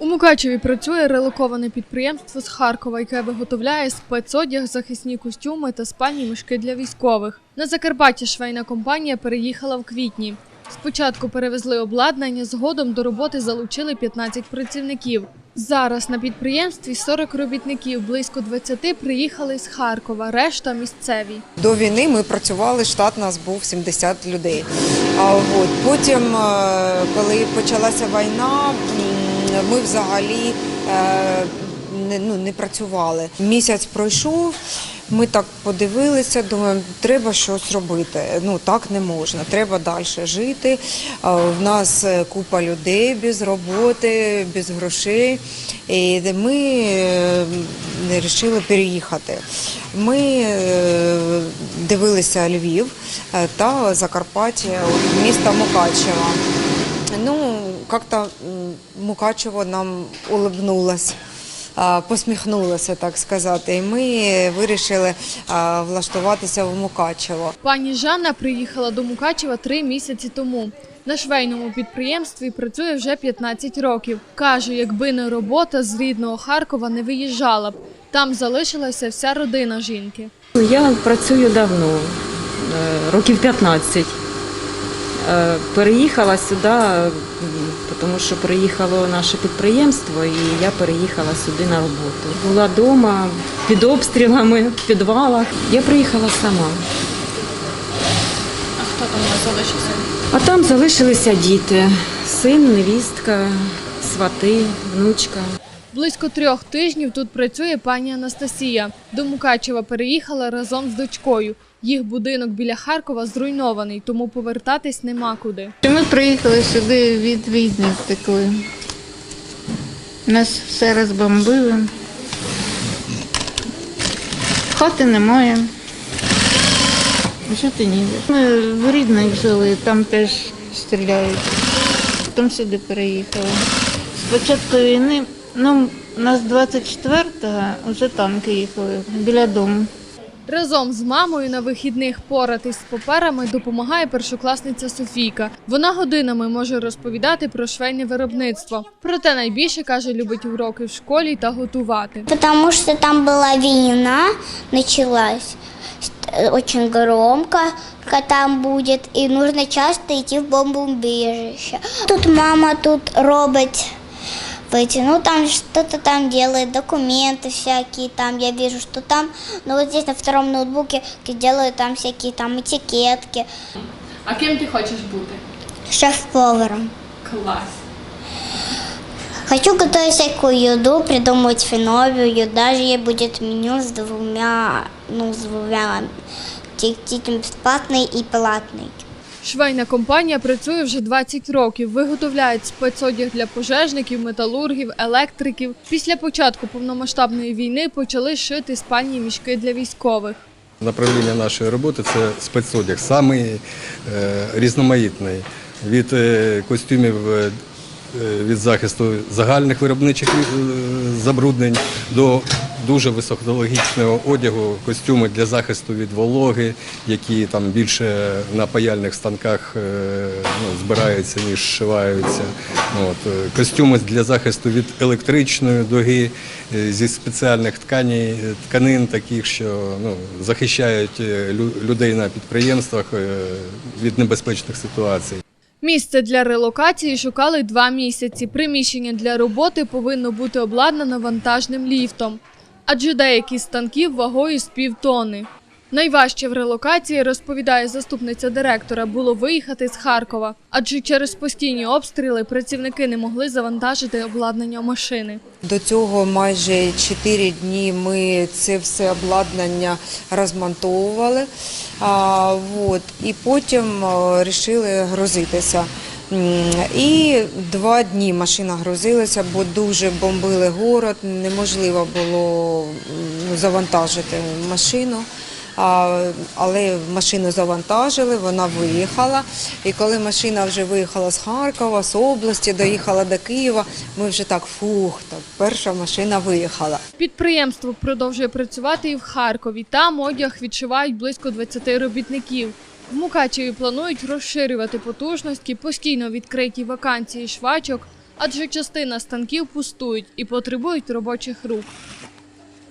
У Мукачеві працює релоковане підприємство з Харкова, яке виготовляє спецодяг, захисні костюми та спальні мішки для військових. На Закарпаття швейна компанія переїхала в квітні. Спочатку перевезли обладнання, згодом до роботи залучили 15 працівників. Зараз на підприємстві 40 робітників, близько 20 приїхали з Харкова, решта місцеві. До війни ми працювали, штат нас був 70 людей. А от потім, е, коли почалася війна, ми взагалі е, не, ну, не працювали. Місяць пройшов. Ми так подивилися, думаємо, треба щось робити. Ну так не можна, треба далі жити. А В нас е, купа людей без роботи, без грошей. І ми вирішили переїхати. Ми е, дивилися Львів е, та Закарпаття, от місто Мукачево. Ну, як-то Мукачево нам улыбнулось. а, Посміхнулося, так сказати, і ми вирішили влаштуватися в Мукачево. Пані Жанна приїхала до Мукачева три місяці тому. На швейному підприємстві працює вже 15 років. Каже, якби не робота з рідного Харкова не виїжджала б. Там залишилася вся родина жінки. Я працюю давно, е, років 15. Е, Переїхала сюди, тому що приїхало наше підприємство, і я переїхала сюди на роботу. Була вдома під обстрілами, в підвалах. Я приїхала сама. А хто там залишився? А там залишилися діти: син, невістка, свати, внучка. Близько трьох тижнів тут працює пані Анастасія. До Мукачева переїхала разом з дочкою. Їх будинок біля Харкова зруйнований, тому повертатись нема куди. Ми приїхали сюди від війни втекли. Нас все розбомбили. Хати немає. Жити ніде. Ми в Рідних жили, там теж стріляють. Потім сюди переїхали. З початку війни, ну, нас 24-го вже танки їхали біля дому. Разом з мамою на вихідних поратись з паперами допомагає першокласниця Софійка. Вона годинами може розповідати про швейне виробництво. Проте найбільше каже, любить уроки в школі та готувати. Потому что там была война, началась э, очень громко, там будет, и нужно часто идти в бомбоубежище. Тут мама тут робит эти, ну там что-то там делает, документы всякие, там я вижу, что там, ну вот здесь на втором ноутбуке делают там всякие там этикетки. А ким ти хочеш бути? Шеф-поваром. Клас. Хочу готовить всякую еду, придумать новую, даже ей будет меню с двумя, ну, с двумя, этим бесплатный и платный. Швейна компанія працює вже 20 років. Виготовляють спецодяг для пожежників, металургів, електриків. Після початку повномасштабної війни почали шити спальні мішки для військових. Направлення нашої роботи це спецодяг, самий е, різноманітний від е, костюмів е, від захисту загальних виробничих е, забруднень до дуже високотехнологічного одягу, костюми для захисту від вологи, які там більше на паяльних станках е, ну, збираються, ніж зшиваються. От, е, костюми для захисту від електричної дуги е, зі спеціальних тканей, е, тканин, таких, що ну, захищають е, людей на підприємствах е, від небезпечних ситуацій. Місце для релокації шукали два місяці. Приміщення для роботи повинно бути обладнано вантажним ліфтом, адже деякі станків вагою з півтони. Найважче в релокації, розповідає заступниця директора, було виїхати з Харкова, адже через постійні обстріли працівники не могли завантажити обладнання машини. До цього майже 4 дні ми це все обладнання розмонтовували. А, вот, і потім вирішили грузитися. І два дні машина грузилася, бо дуже бомбили город, неможливо було завантажити машину. Але машину завантажили, вона виїхала. І коли машина вже виїхала з Харкова, з області, доїхала до Києва, ми вже так фух, так перша машина виїхала. Підприємство продовжує працювати і в Харкові. Там одяг відшивають близько 20 робітників. В Мукачеві планують розширювати потужності, постійно відкриті вакансії швачок, адже частина станків пустують і потребують робочих рук.